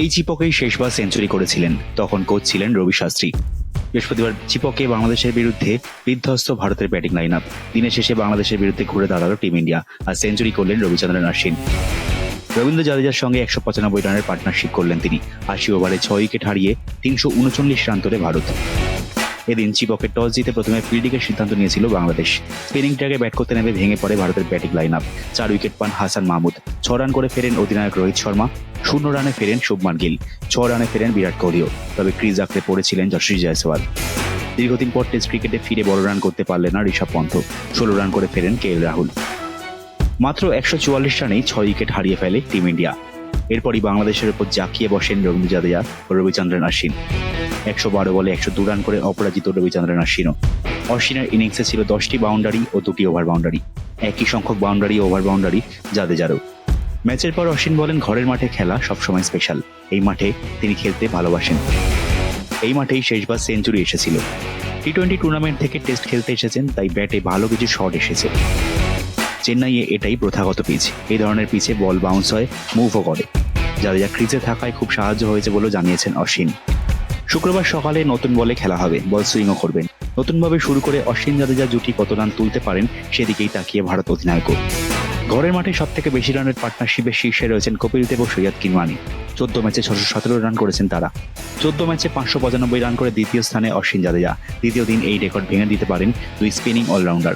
এই চিপকেই শেষবার সেঞ্চুরি করেছিলেন। তখন কোচ ছিলেন রবি শাস্ত্রী। বৃহস্পতিবার চিপকে বাংলাদেশের বিরুদ্ধে বিধ্বস্ত ভারতের ব্যাটিং লাইন আপ দিনের শেষে বাংলাদেশের বিরুদ্ধে ঘুরে দাঁড়াল টিম ইন্ডিয়া। আর সেঞ্চুরি করলেন রবিচন্দ্রন অশ্বিন রবীন্দ্র জাদেজার সঙ্গে একশো পঁচানব্বই রানের পার্টনারশিপ করলেন তিনি। আশি ওভারে ছয় উইকেট হারিয়ে তিনশো উনচল্লিশ রান তোলে ভারত। এদিন চিপকের টস জিতে প্রথমে ফিল্ডিংয়ের সিদ্ধান্ত নিয়েছিল বাংলাদেশ। স্পিনিং ট্র্যাকে ব্যাট করতে নেমে ভেঙে পড়ে ভারতের ব্যাটিং লাইন আপ চার উইকেট পান হাসান মাহমুদ। ছ রান করে ফেরেন অধিনায়ক রোহিত শর্মা। শূন্য রানে ফেরেন শুভমান গিল, ছ রানে ফেরেন বিরাট কোহলিও। তবে ক্রিজ আঁকড়ে পড়েছিলেন যশস্বী জয়সওয়াল। দীর্ঘদিন পর টেস্ট ক্রিকেটে ফিরে বড় রান করতে পারলেন না ঋষভ পন্থ, ষোলো রান করে ফেরেন কে এল রাহুল। মাত্র একশো চুয়াল্লিশ রানেই ছয় উইকেট হারিয়ে ফেলে টিম ইন্ডিয়া। এরপরই বাংলাদেশের উপর জাঁকিয়ে বসেন রবীন্দ্র জাদেজা ও রবিচন্দ্রন অশ্বিন একশো বারো বলে একশো দু রান করে অপরাজিত রবিচন্দ্রন অশ্বিনও অশ্বিনের ইনিংসে ছিল দশটি বাউন্ডারি ও দুটি ওভার বাউন্ডারি। একই সংখ্যক বাউন্ডারি ওভার বাউন্ডারি জাদেজারও। ম্যাচের পর অশ্বিন বলেন, ঘরের মাঠে খেলা সবসময় স্পেশাল এই মাঠে তিনি খেলতে ভালোবাসেন। এই মাঠেই শেষবার সেঞ্চুরি এসেছিল। টি টোয়েন্টি টুর্নামেন্ট থেকে টেস্ট খেলতে এসেছেন, তাই ব্যাটে ভালো কিছু শট এসেছে। চেন্নাইয়ে এটাই প্রথাগত পিচ এই ধরনের পিচে বল বাউন্স হয় মুভও করে। জাদেজা ক্রিজে থাকায় খুব সাহায্য হয়েছে বলেও জানিয়েছেন অশ্বিন। শুক্রবার সকালে নতুন বলে খেলা হবে বল সুইংও করবেন। নতুনভাবে শুরু করে অশ্বিন জাদেজা জুটি কত রান তুলতে পারেন, সেদিকেই তাকিয়ে ভারত অধিনায়কও। ঘরের মাঠে সব থেকে বেশি রানের পার্টনারশিপের শীর্ষে রয়েছেন কপিল দেব ও সৈয়দ কিনওয়ানি। চোদ্দ ম্যাচে ছশো সতেরো রান করেছেন তারা। চোদ্দ ম্যাচে পাঁচশো পঁচানব্বই রান করে দ্বিতীয় স্থানে অশ্বিন জাদেজা। দ্বিতীয় দিন এই রেকর্ড ভেঙে দিতে পারেন দুই স্পিনিং অলরাউন্ডার